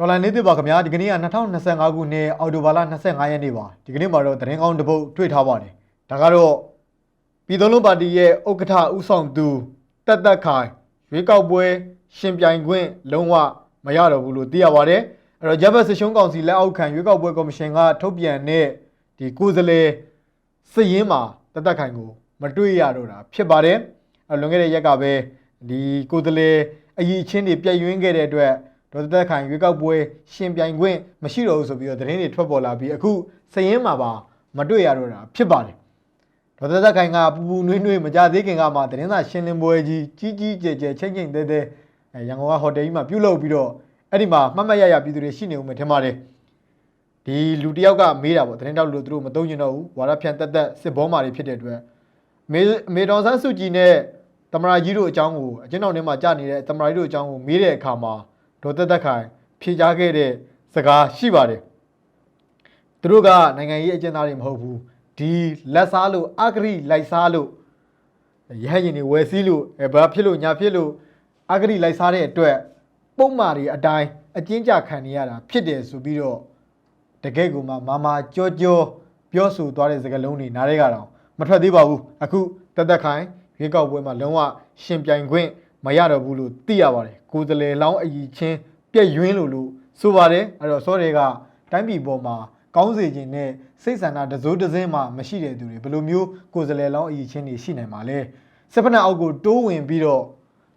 ဒေါ်လာနေသစ်ပါခင်ဗျာဒီကနေ့က2025ခုနှစ်အောက်တိုဘာလ25ရက်နေ့ပါဒီကနေ့မှာတော့သတင်းကောင်းတစ်ပုဒ်တွေ့ထားပါတယ်ဒါကတော့ပြည်တော်လုံးပါတီရဲ့ဥက္ကဋ္ဌဦးဆောင်သူတက်တက်ခိုင်ရွေးကောက်ပွဲရှင်ပြိုင်ခွင့်လုံးဝမရတော့ဘူးလို့သိရပါတယ်အဲ့တော့ဂျပန်စရှုံးကောင်စီလက်အောက်ခံရွေးကောက်ပွဲကော်မရှင်ကထုတ်ပြန်တဲ့ဒီကိုယ်စားလှယ်စည်ရင်းမှာတက်တက်ခိုင်ကိုမတွေ့ရတော့တာဖြစ်ပါတယ်အဲ့လွန်ခဲ့တဲ့ရက်ကပဲဒီကိုယ်စားလှယ်အကြီးအချင်းတွေပြည့်ယွင်းခဲ့တဲ့အတွက် ဒေါ်သက်ခိုင်ရွေးကောက်ပွဲရှင်ပြိုင်ခွင့်မရှိတော့ဘူးဆိုပြီးတော့သတင်းတွေထွက်ပေါ်လာပြီးအခုစည်ရင်းမှာပါမတွေ့ရတော့တာဖြစ်ပါတယ်ဒေါ်သက်ခိုင်ကပူပူနွေးနွေးမကြသေးခင်ကမှသတင်းစာရှင်းလင်းပွဲကြီးကြီးကြီးကျယ်ကျယ်ချိန်ချိန်သေးသေးအဲရန်ကုန်ကဟိုတယ်ကြီးမှာပြုလုပ်ပြီးတော့အဲ့ဒီမှာမှတ်မှတ်ရရပြည်သူတွေရှိနေဦးမယ်ထင်ပါတယ်ဒီလူတစ်ယောက်ကမေးတာပေါ့သတင်းတောက်လို့သူတို့မသုံးကျင်တော့ဘူးဝါရဖြန့်တက်တက်စစ်ဘောမာတွေဖြစ်တဲ့အတွက်မေမေတော်ဆန်းစုကြည်နဲ့တမရာကြီးတို့အကြောင်းကိုအကျဉ်းတော်ထဲမှာကြာနေတဲ့တမရာကြီးတို့အကြောင်းကိုမေးတဲ့အခါမှာ ဒေါ်သက်သက်ခိုင်ဖြေကြားခဲ့တဲ့စကားရှိပါတယ်သူတို့ကနိုင်ငံရေးအကျဉ်းသားတွေမဟုတ်ဘူးဒီလက်စားလို့အဂရိလိုက်စားလို့ရဟရင်တွေဝယ်စည်းလို့အဲဘာဖြစ်လို့ညာဖြစ်လို့အဂရိလိုက်စားတဲ့အတွက်ပုံမာတွေအတိုင်းအကျဉ်းချခံနေရတာဖြစ်တယ်ဆိုပြီးတော့တကယ်ကိုမှမာမာကြောကြောပြောဆိုသွားတဲ့စကားလုံးတွေနားရဲကတော့မထွက်သေးပါဘူးအခုတက်တက်ခိုင်ရွေးကောက်ပွဲမှာလုံးဝရှင်ပြိုင်ခွင့်မရတော့ဘူးလို့သိရပါတယ် ကိုယ်တလေလောင်းအကြီးချင်းပြက်ယွင်းလို့လို့ဆိုပါတယ်အဲ့တော့စောတွေကတိုင်းပြည်ပေါ်မှာကောင်းစေခြင်းနဲ့စိတ်ဆန္ဒတစိုးတစင်းမှမရှိတဲ့သူတွေဘယ်လိုမျိုးကိုယ်စလဲလောင်းအကြီးချင်းတွေရှိနိုင်မှာလဲစစ်ဖက်နှက်အောက်ကိုတိုးဝင်ပြီးတော့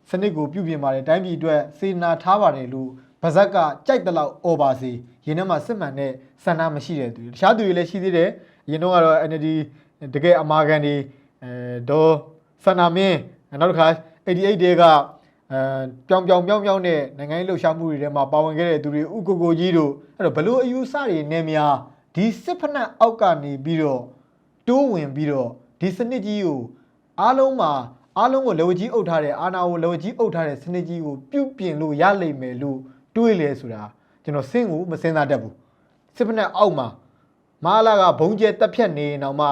စနစ်ကိုပြုပြင်ပါတယ်တိုင်းပြည်အတွက်စေနာထားပါတယ်လို့ဗဇက်ကကြိုက်တဲ့လောက်အော်ပါစီရင်းထဲမှာစစ်မှန်တဲ့ဆန္ဒမရှိတဲ့သူတွေတခြားသူတွေလည်းရှိသေးတယ်အရင်တော့ကတော့ NLD တကယ်အမာခံတွေအဲဒေါ်ဆန္ဒမင်းနောက်တစ်ခါ88တဲက အဲပြောင်ပြောင်ပြောင်ပြောင်တဲ့နိုင်ငံရေးလှုပ်ရှားမှုတွေထဲမှာပါဝင်ခဲ့တဲ့သူတွေဥကိုကိုကြီးတို့အဲ့တော့ဘလို့အယူဆတွေနဲ့များဒီစစ်ဖက်နှက်အောက်ကနေပြီးတော့တိုးဝင်ပြီးတော့ဒီစနစ်ကြီးကိုအားလုံးမှာအားလုံးကိုလက်ဝကြီးအုပ်ထားတဲ့အာဏာကိုလက်ဝကြီးအုပ်ထားတဲ့စနစ်ကြီးကိုပြုတ်ပြင်လို့ရလိမ့်မယ်လို့တွေးလေဆိုတာကျွန်တော်စဉ်းကိုမစဉ်းစားတတ်ဘူးစစ်ဖက်နှက်အောက်မှာမဟာလာကဘုံကျဲတက်ဖြတ်နေရင်တော့မှ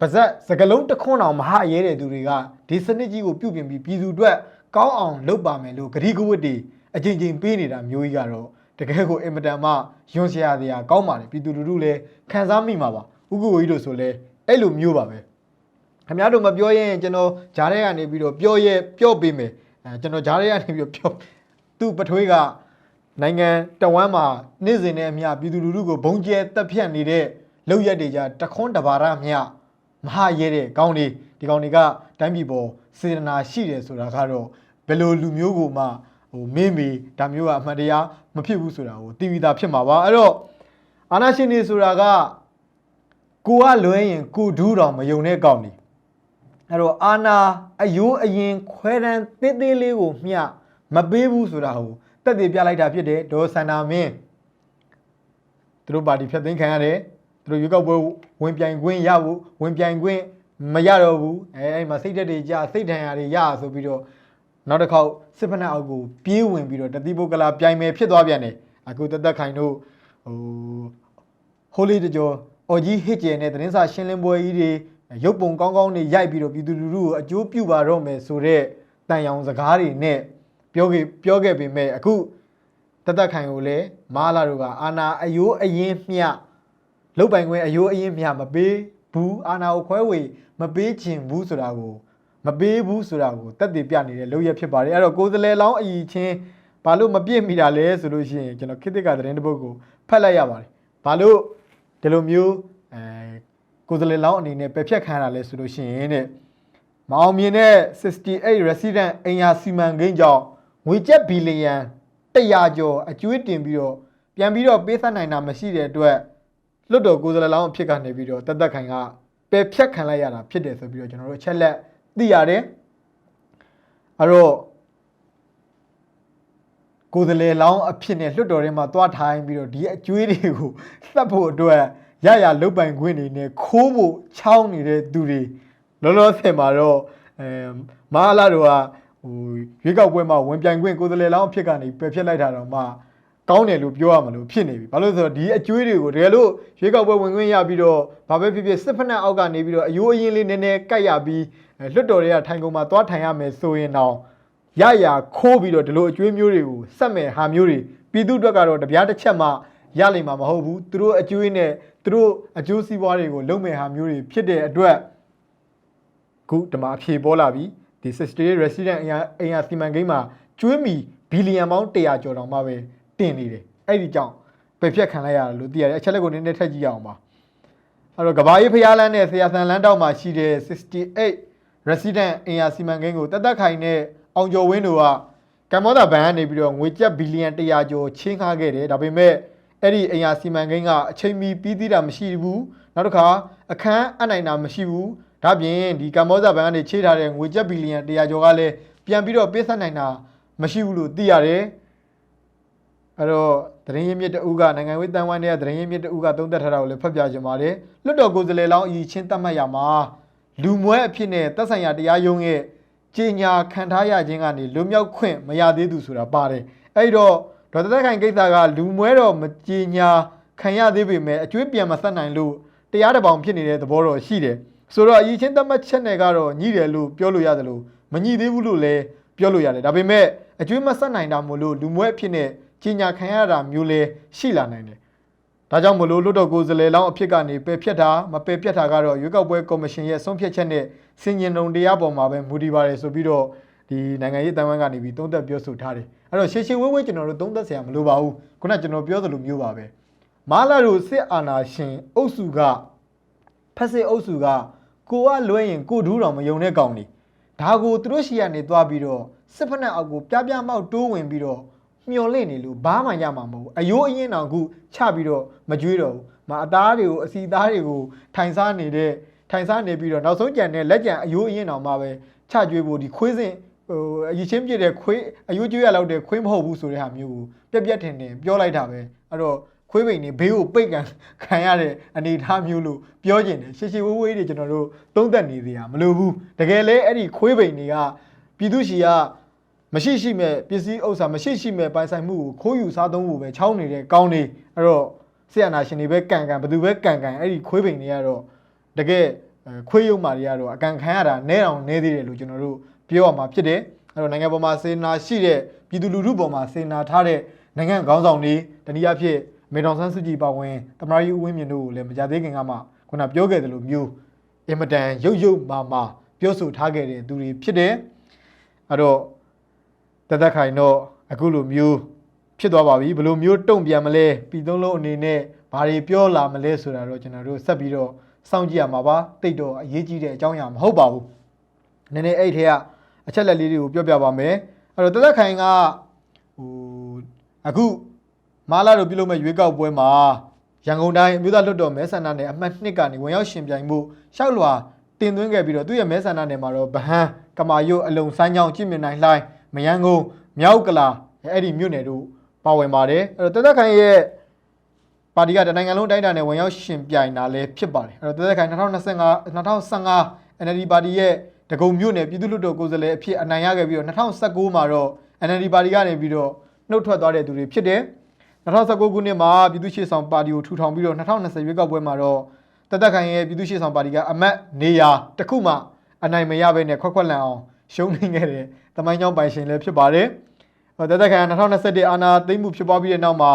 ပါဇက်စကလုံးတစ်ခွန်းအောင်မဟာရဲတဲ့သူတွေကဒီစနစ်ကြီးကိုပြုပြင်ပြီးပြည်သူအတွက် ကောင်းအောင်လုပ်ပါမယ်လို့ဂရီကဝတ်တွေအချိန်ချင်းပေးနေတာမျိုးကြီးကတော့တကယ်ကိုအင်မတန်မှယွန်စရာစရာကောင်းပါတယ်ပြည်သူလူထုလည်းခံစားမိမှာပါဥက္ကိုကြီးတို့ဆိုလဲအဲ့လိုမျိုးပါပဲခင်ဗျားတို့မပြောရင်ကျွန်တော်ဂျားထဲကနေပြီးတော့ပြောရဲပြောပေးမယ်အဲကျွန်တော်ဂျားထဲကနေပြီးတော့ပြောသူ့ပထွေးကနိုင်ငံတဝမ်းမှာနေ့စဉ်နဲ့အမျှပြည်သူလူထုကိုဘုံကျဲတက်ဖြတ်နေတဲ့လောက်ရက်တွေကြတခွန်းတဘာရမျှ မဟာရဲတဲ့ကောင်းတွေဒီကောင်းတွေကတိုင်းပြည်ပေါ်စေတနာရှိတယ်ဆိုတာကတော့ဘယ်လိုလူမျိုးကိုမှဟိုမင်းမီဒါမျိုးကအမှန်တရားမဖြစ်ဘူးဆိုတာကိုသိပြီးသားဖြစ်မှာပါအဲ့တော့အာနာရှင်တွေဆိုတာကကိုကလွဲရင်ကိုဒူးတော်မယုံတဲ့ကောင်းတွေအဲ့တော့အာနာအယိုးအရင်ခွဲတန်းသေးသေးလေးကိုမျှမပေးဘူးဆိုတာကိုတက်တည်ပြလိုက်တာဖြစ်တယ်ဒေါ်စန္ဒာမင်းသူတို့ပါတီဖြတ်သိမ်းခံရတယ် သူတို့ရွေးကောက်ပွဲဝင်ပြိုင်ခွင့်ရဖို့ဝင်ပြိုင်ခွင့်မရတော့ဘူးအဲအဲ့မှာစိတ်ဓာတ်တွေကြာစိတ်ထန်ရာတွေရဆိုပြီးတော့နောက်တစ်ခေါက်စစ်ဖက်နှက်အောက်ကိုပြေးဝင်ပြီးတော့တတိပုဂ္ဂလာပြိုင်မယ်ဖြစ်သွားပြန်တယ်အခုတသက်ခိုင်တို့ဟိုဟိုလီတကျော်အော်ကြီးဟစ်ကျယ်နဲ့သတင်းစာရှင်းလင်းပွဲကြီးတွေရုပ်ပုံကောင်းကောင်းတွေရိုက်ပြီးတော့ပြည်သူလူထုကိုအကျိုးပြုပါတော့မယ်ဆိုတော့တန်ရောင်စကားတွေနဲ့ပြောခဲ့ပြောခဲ့ပေမဲ့အခုတသက်ခိုင်ကိုလည်းမာလာတို့ကအာနာအယိုးအရင်မျှ လုတ်ပိုင်ခွင့်အယိုးအရင်မျှမပေးဘူးအာနာကိုခွဲဝေမပေးချင်ဘူးဆိုတာကိုမပေးဘူးဆိုတာကိုတက်တည်ပြနေတဲ့လုပ်ရဖြစ်ပါတယ်အဲ့တော့ကိုယ်စလဲလောင်းအကြီးချင်းဘာလို့မပြည့်မိတာလဲဆိုလို့ရှိရင်ကျွန်တော်ခေတ်သစ်ကသတင်းတစ်ပုဒ်ကိုဖတ်လိုက်ရပါတယ်ဘာလို့ဒီလိုမျိုးအဲကိုယ်စလဲလောင်းအနေနဲ့ပယ်ဖြတ်ခံရတာလဲဆိုလို့ရှိရင်တဲ့မအောင်မြင်တဲ့68 resident အိမ်ယာစီမံကိန်းကြောင့်ငွေကျပ်ဘီလီယံ100ကျော်အကျွေးတင်ပြီးတော့ပြန်ပြီးတော့ပေးဆက်နိုင်တာမရှိတဲ့အတွက် လွတ်တော်ကိုယ်စားလှယ်လောင်းအဖြစ်ကနေပြီးတော့တသက်ခိုင်ကပယ်ဖြတ်ခံလိုက်ရတာဖြစ်တယ်ဆိုပြီးတော့ကျွန်တော်တို့အချက်လက်သိရတယ်အဲ့တော့ကိုယ်စားလှယ်လောင်းအဖြစ်နဲ့လွတ်တော်ထဲမှာတွားထိုင်ပြီးတော့ဒီအကျွေးတွေကိုသတ်ဖို့အတွက်ရရလုတ်ပိုင်ခွင့်တွေနဲ့ခိုးဖို့ချောင်းနေတဲ့သူတွေလောလောဆယ်မှာတော့အဲမဟာလာတို့ကဟိုရွေးကောက်ပွဲမှာဝင်ပြိုင်ခွင့်ကိုယ်စားလှယ်လောင်းအဖြစ်ကနေပယ်ဖျက်လိုက်တာတော့မှ ကောင်းတယ်လို့ပြောရမလို့ဖြစ်နေပြီဘာလို့လဲဆိုတော့ဒီအကျွေးတွေကိုတကယ်လို့ရွေးကောက်ပွဲဝင်ခွင့်ရပြီးတော့ဘာပဲဖြစ်ဖြစ်စစ်ဖက်နှက်အောက်ကနေပြီးတော့အယိုးအရင်လေးနည်းနည်းကတ်ရပြီးအဲလွတ်တော်တွေကထိုင်ကုန်မှာသွားထိုင်ရမယ်ဆိုရင်တော့ရရခိုးပြီးတော့ဒီလိုအကျွေးမျိုးတွေကိုစက်မဲ့ဟာမျိုးတွေပြည်သူအတွက်ကတော့တပြားတစ်ချက်မှရလိမ့်မှာမဟုတ်ဘူးသူတို့အကျိုးနဲ့သူတို့အကျိုးစီးပွားတွေကိုလုပ်မဲ့ဟာမျိုးတွေဖြစ်တဲ့အတွက်ခုဒီမှာအဖြေပေါ်လာပြီဒီ 60 resident အင်အားအင်အားစီမံကိန်းမှာကျွေးမီဘီလီယံပေါင်း100ကျော်တောင်မှပဲ တင်နေတယ်အဲ့ဒီကြောင့်ပယ်ဖြတ်ခံလိုက်ရတယ်လို့သိရတယ်အချက်လက်ကိုနည်းနည်းထပ်ကြည့်ရအောင်ပါအဲ့တော့ကဘာကြီးဖျားလန်းနဲ့ဆရာဆန်လန်းတောက်မှာရှိတဲ့68 resident အင်အားစီမံကိန်းကိုတက်တက်ခိုင်နဲ့အောင်ကျော်ဝင်းတို့ကကမ္ဘောဒဘဏ်ကနေပြီးတော့ငွေကျပ်ဘီလီယံ100ကျော်ချင်းခါခဲ့တယ်ဒါပေမဲ့အဲ့ဒီအင်အားစီမံကိန်းကအချိန်မီပြီးသေးတာမရှိဘူးနောက်တစ်ခါအခန်းအနိုင်တာမရှိဘူးဒါပြင်ဒီကမ္ဘောဇဘဏ်ကနေချေးထားတဲ့ငွေကျပ်ဘီလီယံ100ကျော်ကလည်းပြန်ပြီးတော့ပေးဆက်နိုင်တာမရှိဘူးလို့သိရတယ် အဲ့တော့သတင်းရင်းမြစ်တဦးကနိုင်ငံဝေးတန်ဝိုင်းတဲ့သတင်းရင်းမြစ်တဦးကသုံးသပ်ထားတာကိုလည်းဖတ်ပြကြပါတယ်လွတ်တော်ကိုယ်စားလှယ်လောင်းအကြီးချင်းတတ်မှတ်ရမှာလူမွဲအဖြစ်နဲ့သက်ဆိုင်ရာတရားရုံးရဲ့ကြေညာခံထားရခြင်းကနေလွတ်မြောက်ခွင့်မရသေးသူဆိုတာပါတယ်အဲ့တော့ဒေါ်သက်သက်ခိုင်ကိစ္စကလူမွဲတော့မကြေညာခံရသေးပေမဲ့အကျွေးပြန်မဆက်နိုင်လို့တရားတစ်ပောင်ဖြစ်နေတဲ့သဘောတော့ရှိတယ်ဆိုတော့အရင်ချင်းသတ်မှတ်ချက်နဲ့ကတော့ညှိတယ်လို့ပြောလို့ရတယ်လို့မညှိသေးဘူးလို့လည်းပြောလို့ရတယ်ဒါပေမဲ့အကျွေးမဆက်နိုင်တာမို့လို့လူမွဲအဖြစ်နဲ့ ကြီးညာခံရတာမျိုးလည်းရှိလာနိုင်တယ်ဒါကြောင့်မလို့လွတ်တော်ကိုယ်စားလှယ်လောင်းအဖြစ်ကနေပယ်ဖြတ်တာမပယ်ဖြတ်တာကတော့ရွေးကောက်ပွဲကော်မရှင်ရဲ့ဆုံးဖြတ်ချက်နဲ့စင်ញင်ုံတရားပေါ်မှာပဲမူတည်ပါတယ်ဆိုပြီးတော့ဒီနိုင်ငံရေးတန်ဝမ်းကနေပြီးသုံးသက်ပြောဆိုထားတယ်အဲ့တော့ရှေ့ရှေ့ဝဲဝဲကျွန်တော်တို့သုံးသက်ဆရာမလိုပါဘူးခုနကကျွန်တော်ပြောသလိုမျိုးပါပဲမာလာတို့စစ်အာဏာရှင်အုပ်စုကဖက်စစ်အုပ်စုကကိုကလွဲရင်ကိုဒူးတော်မယုံတဲ့ကောင်နေဒါကိုသူတို့ရှိရနေသွားပြီးတော့စစ်ဖက်နဲ့အောက်ကိုပြပြမောက်တိုးဝင်ပြီးတော့ မျော်လင့်နေလို့ဘာမှရမှာမဟုတ်ဘူးအယိုးအရင်တော်ခုချပြီးတော့မကြွေးတော့ဘူးမအသားတွေကိုအစီသားတွေကိုထိုင်စားနေတဲ့ထိုင်စားနေပြီးတော့နောက်ဆုံးကြံတဲ့လက်ကြံအယိုးအရင်တော်မှာပဲချကြွေးဖို့ဒီခွေးစင်ဟိုအရင်ချင်းပြည့်တဲ့ခွေးအယိုးကျွေးရလောက်တဲ့ခွေးမဟုတ်ဘူးဆိုတဲ့ဟာမျိုးကိုပြက်ပြက်ထင်ထင်ပြောလိုက်တာပဲအဲ့တော့ခွေးပိန်နေဘေးကိုပိတ်ကန်ခံရတဲ့အနေအထားမျိုးလို့ပြောကျင်တယ်ရှေရှေဝေးဝေးတွေကျွန်တော်တို့သုံးသက်နေသေးတာမလိုဘူးတကယ်လဲအဲ့ဒီခွေးပိန်တွေကပြည်သူရှိက မရှိရှိမဲ့ပစ္စည်းဥစ္စာမရှိရှိမဲ့ပိုင်ဆိုင်မှုကိုခိုးယူစားသုံးဖို့ပဲချောင်းနေတဲ့ကောင်းနေအဲ့တော့ဆရာနာရှင်တွေပဲကန်ကန်ဘယ်သူပဲကန်ကန်အဲ့ဒီခွေးပိန်တွေကတော့တကယ်အဲခွေးရုံမာတွေကတော့အကန်ခံရတာနဲအောင်နဲသေးတယ်လို့ကျွန်တော်တို့ပြောရမှာဖြစ်တယ်အဲ့တော့နိုင်ငံပေါ်မှာစေနာရှိတဲ့ပြည်သူလူထုပေါ်မှာစေနာထားတဲ့နိုင်ငံခေါင်းဆောင်တွေတနည်းအားဖြင့်မေတော်ဆန်းစုကြည်ပါဝင်တမရယူဦးဝင်းမြင့်တို့ကိုလည်းမကြသေးခင်ကမှခုနပြောခဲ့တယ်လို့မျိုးအင်မတန်ရုပ်ရုပ်မာမာပြောဆိုထားခဲ့တဲ့သူတွေဖြစ်တယ်အဲ့တော့ တသက်ခိုင်တော့အခုလိုမျိုးဖြစ်သွားပါပြီဘယ်လိုမျိုးတုံ့ပြန်မလဲပြည်သုံးလုံးအနေနဲ့ဘာတွေပြောလာမလဲဆိုတာတော့ကျွန်တော်တို့ဆက်ပြီးတော့စောင့်ကြည့်ရမှာပါတိတ်တော့အရေးကြီးတဲ့အကြောင်းအရာမဟုတ်ပါဘူးနည်းနည်းအဲ့ထဲကအချက်လက်လေးတွေကိုပြောပြပါမယ်အဲ့တော့တသက်ခိုင်ကဟိုအခုမာလာတို့ပြုလုပ်မဲ့ရွေးကောက်ပွဲမှာရန်ကုန်တိုင်းအမျိုးသားလွှတ်တော်မဲဆန္ဒနယ်အမှတ်2ကနေဝင်ရောက်ရှင်ပြိုင်မှုရှောက်လွာတင်သွင်းခဲ့ပြီးတော့သူ့ရဲ့မဲဆန္ဒနယ်မှာတော့ဗဟန်းကမာယုတ်အလုံဆိုင်းချောင်းကြည့်မြင်နိုင်လှိုင်း မယန်းကုန်းမြောက်ကလာအဲ့ဒီမြို့နယ်တို့ပါဝင်ပါတယ်အဲ့တော့တသက်ခိုင်ရဲ့ပါတီကတနိုင်ငံလုံးတိုင်းတာနဲ့ဝင်ရောက်ရှင်ပြိုင်တာလည်းဖြစ်ပါတယ်အဲ့တော့တသက်ခိုင်2025 2015 NLD ပါတီရဲ့တကုံမြို့နယ်ပြည်သူ့လွှတ်တော်ကိုယ်စားလှယ်အဖြစ်အနိုင်ရခဲ့ပြီးတော့2019မှာတော့ NLD ပါတီကနေပြီးတော့နှုတ်ထွက်သွားတဲ့သူတွေဖြစ်တယ်2019ခုနှစ်မှာပြည်သူ့ရှေ့ဆောင်ပါတီကိုထူထောင်ပြီးတော့2020ရွေးကောက်ပွဲမှာတော့တသက်ခိုင်ရဲ့ပြည်သူ့ရှေ့ဆောင်ပါတီကအမတ်နေရာတစ်ခုမှအနိုင်မရဘဲနဲ့ခွက်ခွက်လန်အောင် ရှုံးနေခဲ့တဲ့တမိုင်းကြောင်းပိုင်ရှင်လည်းဖြစ်ပါတယ်။ဟောတသက်ခိုင်က2021အာဏာသိမ်းမှုဖြစ်ပွားပြီးတဲ့နောက်မှာ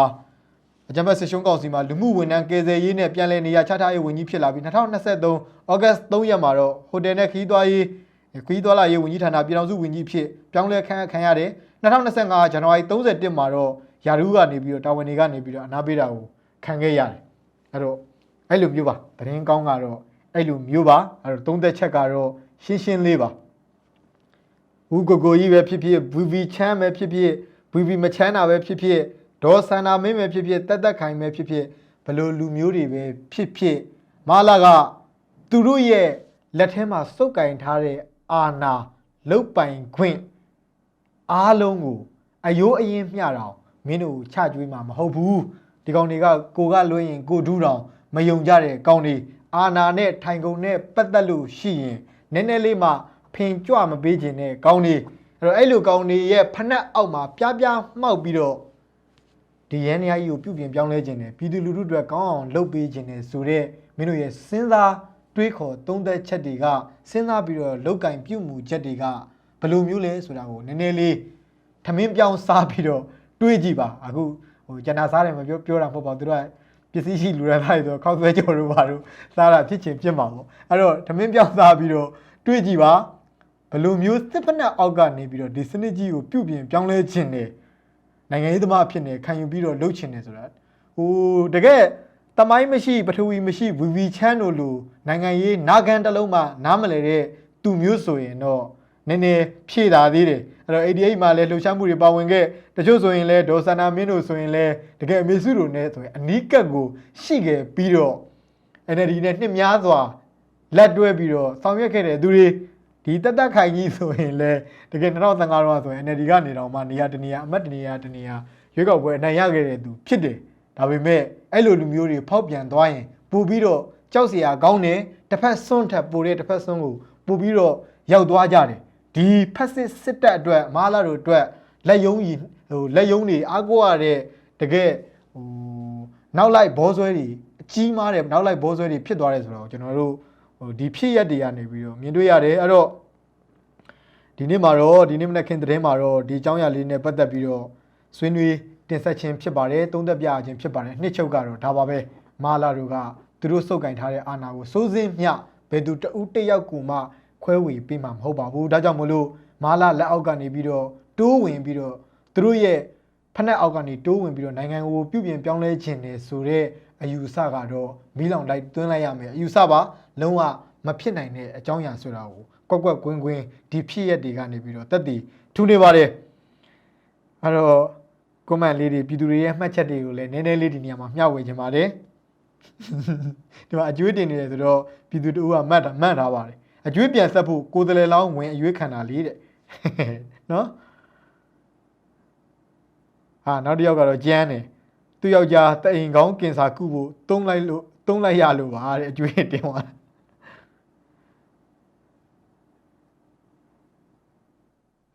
အကြံဖက်စစ်ရှုံးကောင်စီမှာလူမှုဝန်ထမ်းကယ်ဆယ်ရေးနဲ့ပြန်လည်နေရာချထားရေးဝန်ကြီးဖြစ်လာပြီး2023ဩဂတ်3ရက်မှာတော့ဟိုတယ်နဲ့ခီးသွားရေးခီးသွားလာရေးဝန်ကြီးဌာနပြည်ထောင်စုဝန်ကြီးဖြစ်ပြောင်းလဲခန့်အပ်ခံရတယ်2025ဇန်နဝါရီ31မှာတော့ယာရုကနေပြီးတော့တာဝန်တွေကနေပြီးတော့အနာပေးတာကိုခံခဲ့ရတယ်အဲ့တော့အဲ့လိုမျိုးပါသတင်းကောင်းကတော့အဲ့လိုမျိုးပါအဲ့တော့သုံးသက်ချက်ကတော့ရှင်းရှင်းလေးပါ ဘူးကိုကိုကြီးပဲဖြစ်ဖြစ် VV ချမ်းပဲဖြစ်ဖြစ် VV မချမ်းတာပဲဖြစ်ဖြစ်ဒေါ်ဆန္နာမင်းပဲဖြစ်ဖြစ်တက်တက်ခိုင်ပဲဖြစ်ဖြစ်ဘလို့လူမျိုးတွေပဲဖြစ်ဖြစ်မာလာကသူတို့ရဲ့လက်ထဲမှာစုပ်ကင်ထားတဲ့အာနာလုတ်ပိုင်ခွင့်အားလုံးကိုအယိုးအရင်မျှတောင်မင်းတို့ချကြွေးမှာမဟုတ်ဘူးဒီကောင်တွေကကိုကလွှဲရင်ကိုဒူးတောင်မယုံကြတဲ့ကောင်တွေအာနာနဲ့ထိုင်ကုန်နဲ့ပတ်သက်လို့ရှိရင်နည်းနည်းလေးမှ ဖင်ကြွမပေးခြင်းနဲ့ကောင်တွေအဲ့တော့အဲ့လိုကောင်တွေရဲ့ဖနှက်အောက်မှာပြားပြားမှောက်ပြီးတော့ဒီရန်နေရာကြီးကိုပြုပြင်ပြောင်းလဲခြင်းနဲ့ပြည်သူလူထုအတွက်ကောင်းအောင်လုပ်ပေးခြင်းနဲ့ဆိုတော့မင်းတို့ရဲ့စဉ်းစားတွေးခေါ်သုံးသက်ချက်တွေကစဉ်းစားပြီးတော့လောက်ကင်ပြုမှုချက်တွေကဘယ်လိုမျိုးလဲဆိုတာကိုနည်းနည်းလေးထမင်းပြောင်းစားပြီးတော့တွေးကြည့်ပါအခုဟိုကျန်တာစားတယ်မပြောပြောတာမဟုတ်ပါဘူးသူတို့ကပစ္စည်းရှိလူရသားတွေဆိုတော့ခောက်ဆွဲကြော်တို့ပါတို့စားတာဖြစ်ချင်ဖြစ်မှာပေါ့အဲ့တော့သမင်းပြောင်းစားပြီးတော့တွေးကြည့်ပါ ဘယ်လိုမျိုးစစ်ဖက်နဲ့အောက်ကနေပြီးတော့ဒီစနစ်ကြီးကိုပြုပြင်ပြောင်းလဲခြင်းနဲ့နိုင်ငံရေးသမားဖြစ်နေခံယူပြီးတော့လှုပ်ခြင်းနေဆိုတာဟိုတကယ်တမိုင်းမရှိပထဝီမရှိဝီဝီချမ်းတို့လိုနိုင်ငံရေးနာခံတစ်လုံးမှနားမလဲတဲ့သူမျိုးဆိုရင်တော့နည်းနည်းဖြည့်တာသေးတယ်အဲ့တော့88မှာလည်းလှုပ်ရှားမှုတွေပါဝင်ခဲ့တချို့ဆိုရင်လည်းဒေါ်စန္နာမင်းတို့ဆိုရင်လည်းတကယ်အမေစုတို့နဲ့ဆိုရင်အနီးကပ်ကိုရှိခဲ့ပြီးတော့ NLD နဲ့နှစ်များစွာလက်တွဲပြီးတော့ဆောင်ရွက်ခဲ့တဲ့သူတွေ ဒီတက်တက်ခိုင်ကြီးဆိုရင်လည်းတကယ်2015တော့ဆိုရင် NLD ကနေတော့မှနေရာတနေရာအမတ်တနေရာတနေရာရွေးကောက်ပွဲအနိုင်ရခဲ့တဲ့သူဖြစ်တယ်ဒါပေမဲ့အဲ့လိုလူမျိုးတွေဖောက်ပြန်သွားရင်ပို့ပြီးတော့ကြောက်စရာကောင်းတယ်တစ်ဖက်စွန့်ထပ်ပို့တဲ့တစ်ဖက်စွန့်ကိုပို့ပြီးတော့ရောက်သွားကြတယ်ဒီဖက်စစ်စစ်တပ်အတွက်မာလာတို့အတွက်လက်ယုံကြီးဟိုလက်ယုံတွေအားကိုးရတဲ့တကယ်ဟိုနောက်လိုက်ဘောဆွဲတွေအကြီးမားတဲ့နောက်လိုက်ဘောဆွဲတွေဖြစ်သွားတယ်ဆိုတော့ကျွန်တော်တို့ ဟိုဒီဖြစ်ရက်တွေကနေပြီးတော့မြင်တွေ့ရတယ်အဲ့တော့ဒီနေ့မှာတော့ဒီနေ့မနက်ခင်းသတင်းမှာတော့ဒီအကြောင်းအရာလေးနဲ့ပတ်သက်ပြီးတော့ဆွေးနွေးတင်ဆက်ခြင်းဖြစ်ပါတယ်သုံးသက်ပြခြင်းဖြစ်ပါတယ်နှစ်ချုပ်ကတော့ဒါပါပဲမာလာတို့ကသူတို့စုပ်ကင်ထားတဲ့အာဏာကိုစိုးစင်းမျှဘယ်သူတဦးတစ်ယောက်ကူမှခွဲဝေပေးမှာမဟုတ်ပါဘူးဒါကြောင့်မလို့မာလာလက်အောက်ကနေပြီးတော့တိုးဝင်ပြီးတော့သူတို့ရဲ့ဖက်နှက်အောက်ကနေတိုးဝင်ပြီးတော့နိုင်ငံကိုပြုပြင်ပြောင်းလဲခြင်းနဲ့ဆိုတဲ့ အယူဆကတော့မီးလောင်လိုက်သွင်းလိုက်ရမယ်အယူဆပါလုံးဝမဖြစ်နိုင်တဲ့အကြောင်းအရာဆိုတာကိုကွက်ကွက်ကွင်းကွင်းဒီဖြစ်ရက်တွေကနေပြီးတော့တက်တည်ထူနေပါတယ်အဲ့တော့ comment လေးတွေပြည်သူတွေရဲ့မှတ်ချက်တွေကိုလည်းနည်းနည်းလေးဒီနေရာမှာမျှဝေခြင်းပါတယ်ဒီမှာအကျွေးတင်နေတယ်ဆိုတော့ပြည်သူတို့ကမှတ်တာမှတ်ထားပါတယ်အကျွေးပြန်ဆက်ဖို့ကိုယ်တလေလောင်းဝင်အရွေးခံတာလေးတဲ့နော်ဟာနောက်တစ်ယောက်ကတော့ကြမ်းတယ် သူယောက်ျားတအိမ်ကောင်းကင်စာကုဖို့တုံးလိုက်လို့တုံးလိုက်ရလို့ပါတဲ့အကျွေးတင်သွားတာ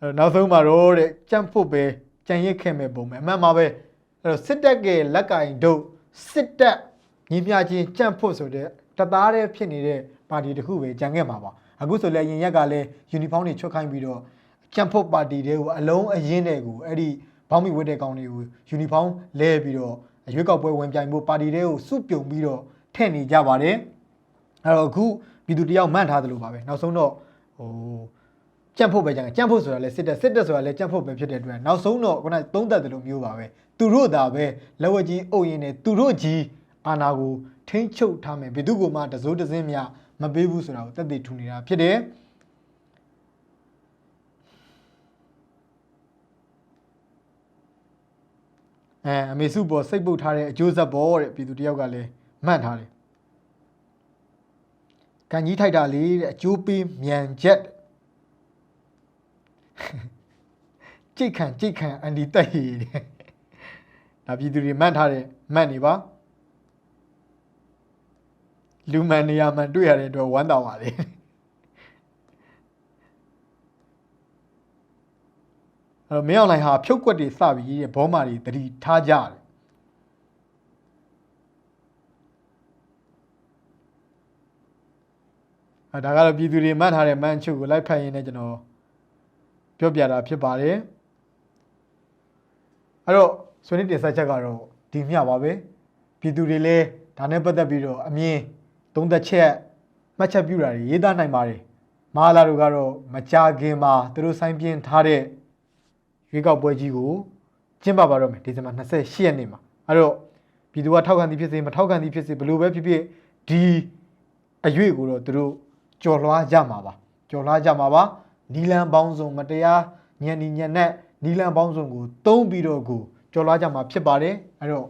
အဲ့တော့နောက်ဆုံးမှာတော့တဲ့ကြံ့ဖို့ပဲကြံရစ်ခဲ့မဲ့ပုံပဲအမှန်ပါပဲအဲ့တော့စစ်တပ်ကလက်ကင်တို့စစ်တပ်ညီမျှချင်းကြံ့ဖို့ဆိုတဲ့တသားတည်းဖြစ်နေတဲ့ပါတီတစ်ခုပဲကြံခဲ့မှာပါအခုဆိုလည်းရင်ရက်ကလည်းယူနီဖောင်းတွေချွတ်ခိုင်းပြီးတော့ကြံ့ဖို့ပါတီတွေကိုအလုံးအရင်တွေကိုအဲ့ဒီ ဘောင်းမီဝတ်တဲ့ကောင်တွေကိုယူနီဖောင်းလဲပြီးတော့ရွေးကောက်ပွဲဝင်ပြိုင်ဖို့ပါတီတွေကိုစုပြုံပြီးတော့ထည့်နေကြပါတယ်အဲ့တော့အခုပြည်သူတယောက်မှန်ထားသလိုပါပဲနောက်ဆုံးတော့ဟိုကြက်ဖို့ပဲကြံကြက်ဖို့ဆိုတာလဲစစ်တက်စစ်တက်ဆိုတာလဲကြက်ဖို့ပဲဖြစ်တဲ့အတွက်နောက်ဆုံးတော့ခုနသုံးသက်တယ်လို့မျိုးပါပဲသူတို့သာပဲလက်ဝက်ကြီးအုပ်ရင်းနဲ့သူတို့ကြီးအာနာကိုထိမ့်ချုပ်ထားမယ်ဘယ်သူကမှတစိုးတစင်းမြမပေးဘူးဆိုတာကိုတက်တည်ထူနေတာဖြစ်တယ် အဲအမေစုပေါ်စိတ်ပုတ်ထားတဲ့အကျိုးဆက်ပေါ်တဲ့ပြည်သူတယောက်ကလည်းမှတ်ထားတယ်ကန်ကြီးထိုက်တာလေးတဲ့အကျိုးပေးမြန်ချက်တဲ့ကြိတ်ခံကြိတ်ခံအန်ဒီတက်ဟီတဲ့ဒါပြည်သူတွေမှတ်ထားတယ်မှတ်နေပါလူမှန်နေရာမှန်တွေ့ရတဲ့အတွက်ဝမ်းသာပါလေ အဲ့တော့မင်းအောင်လှိုင်ဟာဖြုတ်ကွက်တွေစပြီးတဲ့ဘောမာတွေတတိထားကြတယ်အဲဒါကတော့ပြည်သူတွေမှတ်ထားတဲ့မန်ချုပ်ကိုလိုက်ဖတ်ရင်းနဲ့ကျွန်တော်ပြောပြတာဖြစ်ပါတယ်အဲ့တော့ဆွေးနွေးတင်ဆက်ချက်ကတော့ဒီမျှပါပဲပြည်သူတွေလည်းဒါနဲ့ပတ်သက်ပြီးတော့အမြင်သုံးသက်ချက်မှတ်ချက်ပြုတာတွေရေးသားနိုင်ပါတယ်မဟာလာတို့ကတော့မကြခင်မှာသူတို့စိုင်းပြင်းထားတဲ့ ရွေးကောက်ပွဲကြီးကိုကျင်းပပါတော့မယ်ဒီဇင်ဘာ28ရက်နေ့မှာအဲ့တော့ပြည်သူကထောက်ခံသည်ဖြစ်စေမထောက်ခံသည်ဖြစ်စေဘယ်လိုပဲဖြစ်ဖြစ်ဒီအရွေကိုတော့သူတို့ကြော်လွှားကြမှာပါကြော်လွှားကြမှာပါနီလန်ပေါင်းစုံမတရားညံဒီညံနဲ့နီလန်ပေါင်းစုံကိုတုံးပြီးတော့ကိုကြော်လွှားကြမှာဖြစ်ပါတယ်အဲ့တော့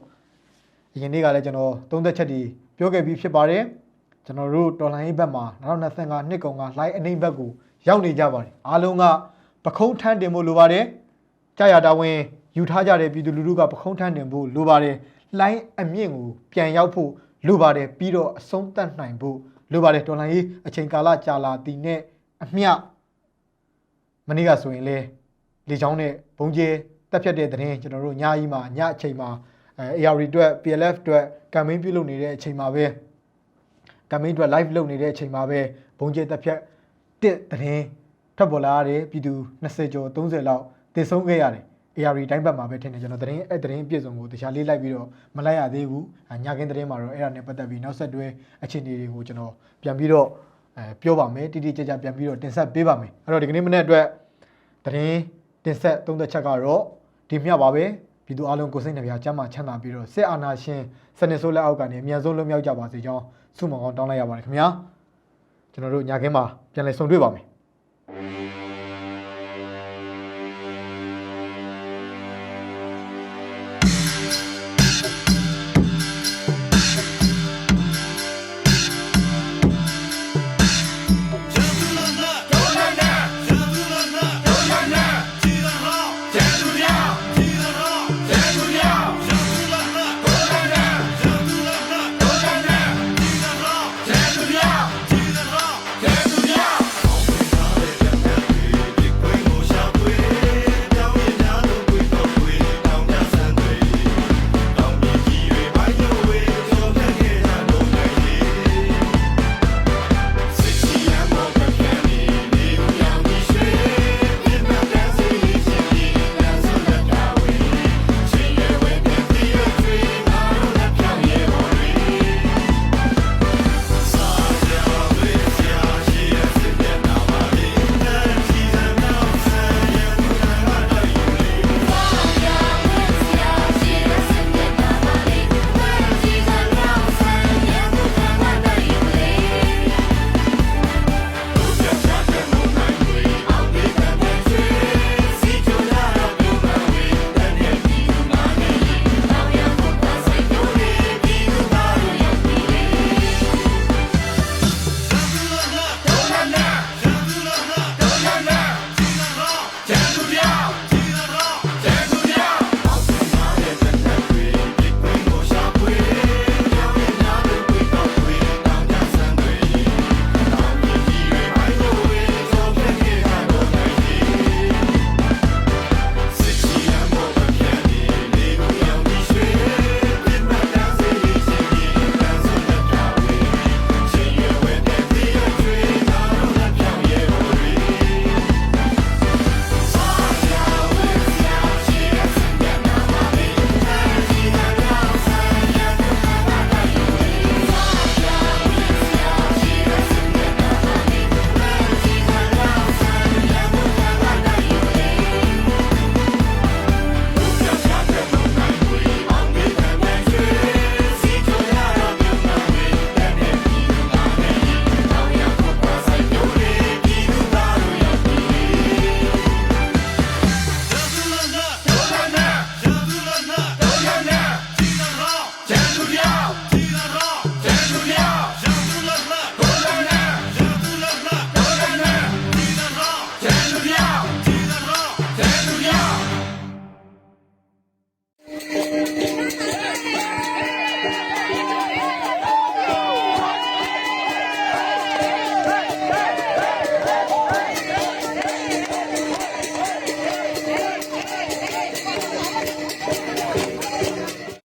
အရင်နေ့ကလည်းကျွန်တော်သုံးသက်ချက်တွေပြောခဲ့ပြီးဖြစ်ပါတယ်ကျွန်တော်တို့တော်လိုင်းဘက်မှာ2025နှစ်ကုန်က live အနှိမ့်ဘက်ကိုရောက်နေကြပါတယ်အားလုံးကပခုံးထမ်းတင်ဖို့လိုပါတယ် ကြာရတာဝင်ယူထားကြတဲ့ပြည်သူလူထုကပခုံးထမ်းတင်ဖို့လိုပါတယ်လိုင်းအမြင့်ကိုပြန်ရောက်ဖို့လိုပါတယ်ပြီးတော့အဆုံးသတ်နိုင်ဖို့လိုပါတယ်တော်လိုင်းအချိန်ကာလကြာလာတည်နဲ့အမျှမနေ့ကဆိုရင်လေလေချောင်းနဲ့ဘုံကျဲတက်ဖြတ်တဲ့သတင်းကျွန်တော်တို့ညကြီးမှာညအချိန်မှာအဲ AR အတွက် PLF အတွက်ကမ်ပိန်းပြုလုပ်နေတဲ့အချိန်မှာပဲကမ်ပိန်းအတွက် live လုပ်နေတဲ့အချိန်မှာပဲဘုံကျဲတက်ဖြတ်တစ်သတင်းထွက်ပေါ်လာရတယ်ပြည်သူ20ကျော်30လောက် တည်ဆုံးခဲ့ရတယ် AR တိုင်းဘက်မှာပဲထင်တယ်ကျွန်တော်သတင်းအဲ့သတင်းအပြည့်စုံကိုတခြားလေးလိုက်ပြီးတော့မလိုက်ရသေးဘူးအညာကင်းသတင်းမှာတော့အဲ့ဒါနဲ့ပတ်သက်ပြီးနောက်ဆက်တွဲအခြေအနေတွေကိုကျွန်တော်ပြန်ပြီးတော့အဲပြောပါမယ်တိတိကျကျပြန်ပြီးတော့တင်ဆက်ပေးပါမယ်အဲ့တော့ဒီကနေ့မနေ့အတွက်သတင်းတင်ဆက်သုံးသက်ချက်ကတော့ဒီမျှပါပဲပြည်သူအလုံးကိုယ်စိတ်နှပြချမ်းသာချမ်းသာပြီးတော့စစ်အာဏာရှင်စနစ်ဆိုးလက်အောက်ကနေအမြန်ဆုံးလွတ်မြောက်ကြပါစေကြောင်းဆုမွန်ကောင်းတောင်းလိုက်ရပါတယ်ခင်ဗျာကျွန်တော်တို့ညာခင်းမှာပြန်လည်ဆုံတွေ့ပါမယ်